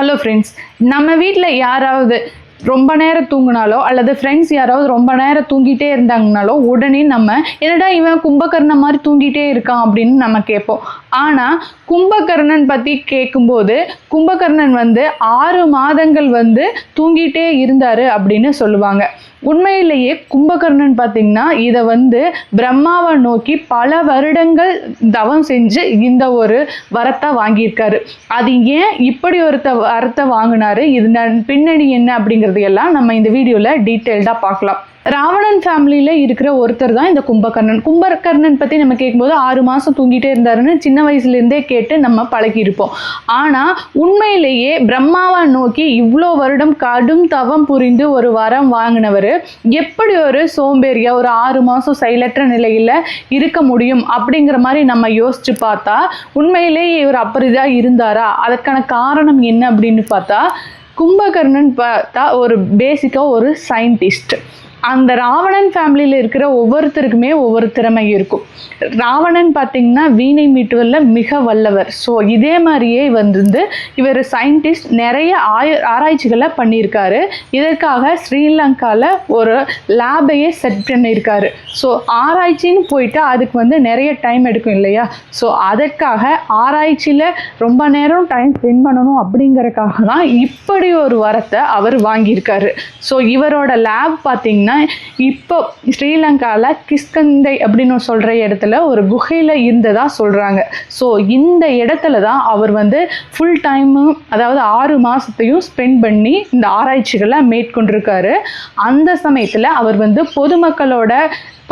Hello friends நம்ம வீட்டில் யாராவது ரொம்ப நேரம் தூங்கினாலோ அல்லது ஃப்ரெண்ட்ஸ் யாராவது ரொம்ப நேரம் தூங்கிட்டே இருந்தாங்கனாலோ உடனே நம்ம என்னடா இவன் கும்பகர்ணன் மாதிரி தூங்கிட்டே இருக்கான் அப்படின்னு நம்ம கேட்போம். ஆனால் கும்பகர்ணன் பற்றி கேட்கும்போது கும்பகர்ணன் வந்து ஆறு மாதங்கள் வந்து தூங்கிட்டே இருந்தார் அப்படின்னு சொல்லுவாங்க. உண்மையிலேயே கும்பகர்ணன் பார்த்தீங்கன்னா இதை வந்து பிரம்மாவை நோக்கி பல வருடங்கள் தவம் செஞ்சு இந்த ஒரு வரத்தை வாங்கியிருக்காரு. அது ஏன் இப்படி ஒருத்த வரத்தை வாங்கினாரு? இது பின்னணி என்ன அப்படிங்கிறது எல்லாம் நம்ம இந்த வீடியோவில் டீட்டெயில்டாக பார்க்கலாம். ராவணன் ஃபேமிலியில் இருக்கிற ஒருத்தர் தான் இந்த கும்பகர்ணன். கும்பகர்ணன் பற்றி நம்ம கேட்கும்போது ஆறு மாதம் தூங்கிட்டே இருந்தாருன்னு சின்ன வயசுலேருந்தே கேட்டு நம்ம பழகியிருப்போம். ஆனால் உண்மையிலேயே பிரம்மாவை நோக்கி இவ்வளோ வருடம் கடும் தவம் புரிந்து ஒரு வரம் வாங்கினவர் எப்படி ஒரு சோம்பேறியாக ஒரு ஆறு மாதம் செயலற்ற நிலையில் இருக்க முடியும் அப்படிங்கிற மாதிரி நம்ம யோசித்து பார்த்தா உண்மையிலேயே இவர் அப்படிதான் இருந்தாரா? அதற்கான காரணம் என்ன அப்படின்னு பார்த்தா கும்பகர்ணன் பார்த்தா ஒரு பேசிக்காக ஒரு சயின்டிஸ்ட் அந்த ராவணன் ஃபேமிலியில் இருக்கிற ஒவ்வொருத்தருக்குமே ஒவ்வொரு திறமை இருக்கும். ராவணன் பார்த்தீங்கன்னா வீணை மீட்டுவதில் மிக வல்லவர். ஸோ இதே மாதிரியே வந்து இவர் சயின்டிஸ்ட் நிறைய ஆய ஆராய்ச்சிகளை பண்ணியிருக்காரு. இதற்காக ஸ்ரீலங்காவில் ஒரு லேபையே செட் பண்ணியிருக்காரு. ஸோ ஆராய்ச்சின்னு போயிட்டு அதுக்கு வந்து நிறைய டைம் எடுக்கும் இல்லையா? ஸோ அதற்காக ஆராய்ச்சியில் ரொம்ப நேரம் டைம் ஸ்பெண்ட் பண்ணணும் அப்படிங்கிறக்காக தான் இப்படி ஒரு வரத்தை அவர் வாங்கியிருக்காரு. ஸோ இவரோட லேப் பார்த்திங்கன்னா இப்போ ஸ்ரீலங்காவில் கிஸ்கந்தை அப்படின்னு சொல்கிற இடத்துல ஒரு குகையில் இருந்ததா சொல்கிறாங்க ஸோ இந்த இடத்துல தான் அவர் வந்து ஃபுல் டைமும் அதாவது ஆறு மாதத்தையும் ஸ்பெண்ட் பண்ணி இந்த ஆராய்ச்சிகளை மேற்கொண்டிருக்காரு. அந்த சமயத்தில் அவர் வந்து பொதுமக்களோட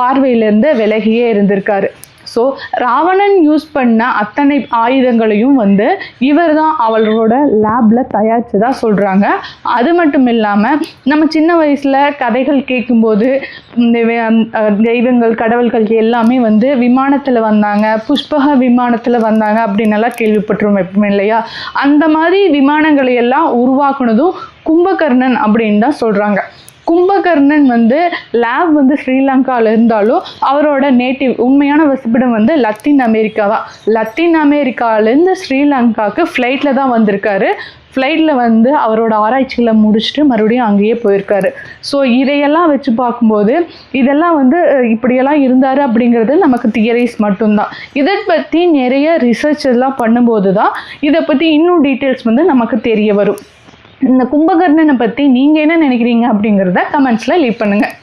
பார்வையிலேருந்து விலகியே இருந்திருக்காரு. ஸோ ராவணன் யூஸ் பண்ண அத்தனை ஆயுதங்களையும் வந்து இவர் தான் அவளோட லேபில் தயாரிச்சதா சொல்கிறாங்க அது மட்டும் இல்லாமல் நம்ம சின்ன வயசில் கதைகள் கேட்கும்போது இந்த தெய்வங்கள் கடவுள்கள் எல்லாமே வந்து விமானத்தில் வந்தாங்க புஷ்பக விமானத்தில் வந்தாங்க அப்படின்னெல்லாம் கேள்விப்பட்டிருவோம் எப்பவுமே இல்லையா? அந்த மாதிரி விமானங்களை எல்லாம் உருவாக்குனதும் கும்பகர்ணன் அப்படின்னு தான் சொல்கிறாங்க கும்பகர்ணன் வந்து லேப் வந்து ஸ்ரீலங்காவில் இருந்தாலும் அவரோட நேட்டிவ் உண்மையான வசிப்பிடம் வந்து லத்தீன் அமெரிக்கா தான். லத்தீன் அமெரிக்காவிலேருந்து ஸ்ரீலங்காவுக்கு ஃப்ளைட்டில் தான் வந்திருக்காரு. ஃப்ளைட்டில் வந்து அவரோட ஆராய்ச்சிகளை முடிச்சுட்டு மறுபடியும் அங்கேயே போயிருக்காரு. ஸோ இதையெல்லாம் வச்சு பார்க்கும்போது இதெல்லாம் வந்து இப்படியெல்லாம் இருந்தார் அப்படிங்கிறது நமக்கு தியரிஸ் மட்டும்தான். இதை பற்றி நிறைய ரிசர்ச் எல்லாம் பண்ணும்போது தான் இதை பற்றி இன்னும் டீட்டெயில்ஸ் வந்து நமக்கு தெரிய வரும். இந்த கும்பகர்ணனை பற்றி நீங்கள் என்ன நினைக்கிறீங்க அப்படிங்கிறத கமெண்ட்ஸில் லீவ் பண்ணுங்கள்